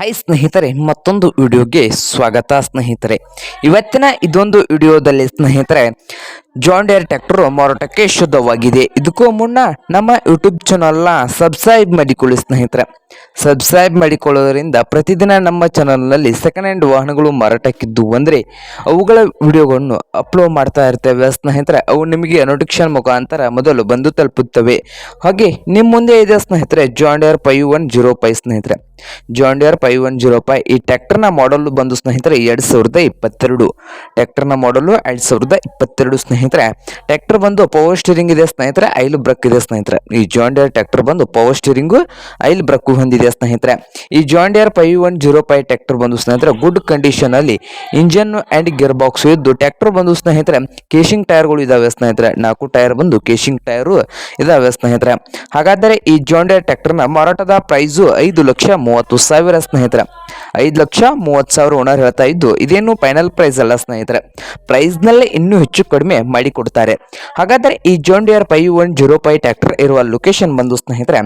High ಸ್ನೇಹಿತರೆ ಮತ್ತೊಂದು ವಿಡಿಯೋಗೆ ಸ್ವಾಗತ ಸ್ನೇಹಿತರೆ. ಇವತ್ತಿನ ಇದೊಂದು ವಿಡಿಯೋದಲ್ಲಿ ಸ್ನೇಹಿತರೆ ಜಾನ್ ಡೇರ್ ಟ್ರ್ಯಾಕ್ಟರ್ ಮಾರಾಟಕ್ಕೆ ಶುದ್ಧವಾಗಿದೆ. ಇದಕ್ಕೂ ಮುನ್ನ ನಮ್ಮ ಯೂಟ್ಯೂಬ್ ಚಾನಲ್ನ ಸಬ್ಸ್ಕ್ರೈಬ್ ಮಾಡಿಕೊಳ್ಳಿ ಸ್ನೇಹಿತರೆ. ಸಬ್ಸ್ಕ್ರೈಬ್ ಮಾಡಿಕೊಳ್ಳೋದರಿಂದ ಪ್ರತಿದಿನ ನಮ್ಮ ಚಾನಲ್ನಲ್ಲಿ ಸೆಕೆಂಡ್ ಹ್ಯಾಂಡ್ ವಾಹನಗಳು ಮಾರಾಟಕ್ಕಿದ್ದು ಅಂದರೆ ಅವುಗಳ ವಿಡಿಯೋಗಳನ್ನು ಅಪ್ಲೋಡ್ ಮಾಡ್ತಾ ಇರ್ತೇವೆ ಸ್ನೇಹಿತರೆ. ಅವು ನಿಮಗೆ ನೋಟಿಫಿಕೇಶನ್ ಮುಖಾಂತರ ಮೊದಲು ಬಂದು ತಲುಪುತ್ತವೆ. ಹಾಗೆ ನಿಮ್ಮ ಮುಂದೆ ಇದೆ ಸ್ನೇಹಿತರೆ John Deere five one zero five ಸ್ನೇಹಿತರೆ. John Deere five one zero five ಈ ಟ್ರ್ಯಾಕ್ಟರ್ನ ಮಾಡಲ್ ಬಂದು ಸ್ನೇಹಿತರೆ ಎರಡು ಸಾವಿರದ ಇಪ್ಪತ್ತೆರಡು. ಟ್ರ್ಯಾಕ್ಟರ್ನ ಮಾಡಲು ಎರಡು ಸಾವಿರದ ಇಪ್ಪತ್ತೆರಡು ಸ್ನೇಹಿತರೆ. ಟ್ರ್ಯಾಕ್ಟರ್ ಬಂದು ಪವರ್ ಸ್ಟೀರಿಂಗ್ ಇದೆ ಸ್ನೇಹಿತರೆ, ಐಲ್ ಬ್ರಕ್ ಇದೆ ಸ್ನೇಹಿತರೆ. ಈ ಜಾನ್ ಡಿಯರ್ ಟ್ರ್ಯಾಕ್ಟರ್ ಬಂದು ಪವರ್ ಸ್ಟೀರಿಂಗು ಐಲ್ ಬ್ರಕ್ ಹೊಂದಿದೆ ಸ್ನೇಹಿತರೆ. ಈ John Deere Deere five one zero five tractor ಬಂದು ಸ್ನೇಹಿತರೆ ಗುಡ್ ಕಂಡೀಷನ್ ಅಲ್ಲಿ ಇಂಜನ್ ಅಂಡ್ ಗೇರ್ ಬಾಕ್ಸ್ ಇದ್ದು ಟ್ರ್ಯಾಕ್ಟರ್ ಬಂದು ಸ್ನೇಹಿತರೆ ಕೇಶಿಂಗ್ ಟೈರ್ಗಳು ಇದಾವೆ ಸ್ನೇಹಿತರೆ. ನಾಲ್ಕು ಟೈರ್ ಬಂದು ಕೇಶಿಂಗ್ ಟೈರು ಇದಾವೆ ಸ್ನೇಹಿತರೆ. ಹಾಗಾದರೆ ಈ ಜಾಂಡಿಯರ್ ಡಿಯರ್ ಟ್ರ್ಯಾಕ್ಟರ್ನ ಮಾರಾಟದ ಪ್ರೈಸು ಐದು ಲಕ್ಷ ಮೂವತ್ತು ಸಾವಿರ ಸ್ನೇಹಿತರೆ. ಐದು ಲಕ್ಷ ಮೂವತ್ತು ಸಾವಿರ ಓನರ್ ಹೇಳ್ತಾ ಇದ್ದು, ಇದೇನು ಫೈನಲ್ ಪ್ರೈಸ್ ಅಲ್ಲ ಸ್ನೇಹಿತರೆ. ಪ್ರೈಸ್ನಲ್ಲೇ ಇನ್ನೂ ಹೆಚ್ಚು ಕಡಿಮೆ ಮಾಡಿಕೊಡ್ತಾರೆ ಹಾಗಾದರೆ ಈ John Deere five one zero five tractor ಇರುವ ಲೊಕೇಶನ್ ಬಂದು ಸ್ನೇಹಿತರೆ,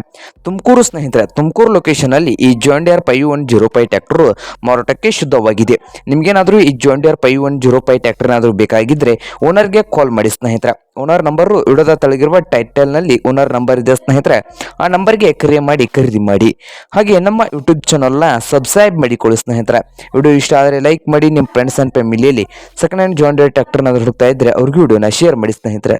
ತುಮಕೂರು ಸ್ನೇಹಿತರೆ, ತುಮಕೂರು ಲೊಕೇಶನ್ ಅಲ್ಲಿ ಈ John Deere five one zero five tractor ಮಾರಾಟಕ್ಕೆ ಶುದ್ಧವಾಗಿದೆ. ನಿಮ್ಗೇನಾದರೂ ಈ John Deere five one zero five tractor ಏನಾದರೂ ಬೇಕಾಗಿದ್ರೆ ಓನರ್ಗೆ ಕಾಲ್ ಮಾಡಿ ಸ್ನೇಹಿತರೆ. ಓನರ್ ನಂಬರು ಇಡೋದ ತಳಗಿರುವ ಟೈಟಲ್ನಲ್ಲಿ ಓನರ್ ನಂಬರ್ ಇದೆ ಸ್ನೇಹಿತರೆ. ಆ ನಂಬರ್ಗೆ ಕರೆ ಮಾಡಿ ಖರೀದಿ ಮಾಡಿ. ಹಾಗೆ ನಮ್ಮ ಯೂಟ್ಯೂಬ್ ಚಾನಲ್ನ ಸಬ್ಸ್ಕ್ರೈಬ್ ಮಾಡಿಕೊಳ್ಳಿ ಸ್ನೇಹಿತರೆ. ವಿಡಿಯೋ ಇಷ್ಟ ಆದರೆ ಲೈಕ್ ಮಾಡಿ, ನಿಮ್ಮ ಫ್ರೆಂಡ್ಸ್ ಆ್ಯಂಡ್ ಫ್ಯಾಮಿಲಿಯಲ್ಲಿ ಸೆಕೆಂಡ್ ಹ್ಯಾಂಡ್ ಜಾಯಿಂಟ್ ಡೇರ್ ಟ್ರ್ಯಾಕ್ಟರ್ನ ಹುಡುಕ್ತಾ ಇದ್ದರೆ ಅವ್ರಿಗೂ ವಿಡಿಯೋನ ಶೇರ್ ಮಾಡಿ ಸ್ನೇಹಿತರೆ.